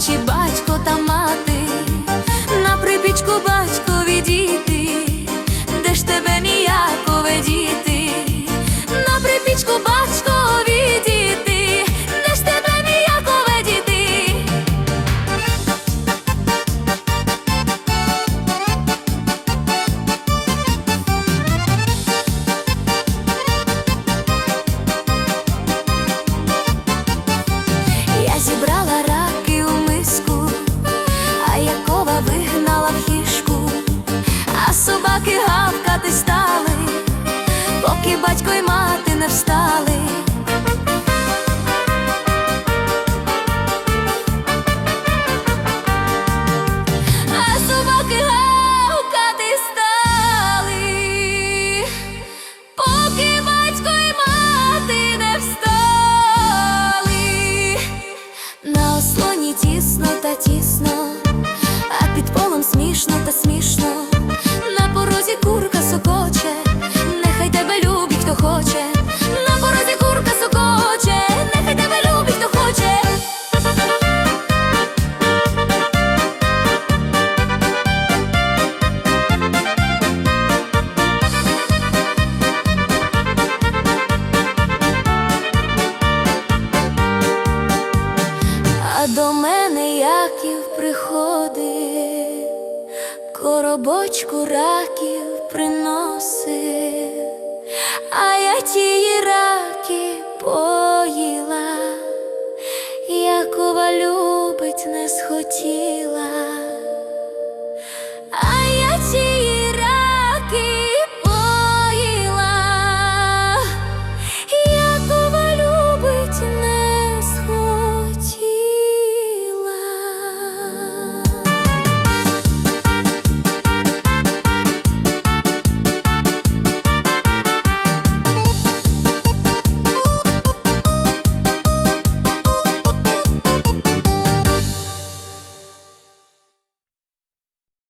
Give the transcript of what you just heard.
чи батько та мати. Поки батько й мати не встали. А собаки гавкати стали, поки батько й мати не встали. На ослоні тісно та тісно, коробочку раків приносив, а я тії раки поїла, Якова любить не схотіла.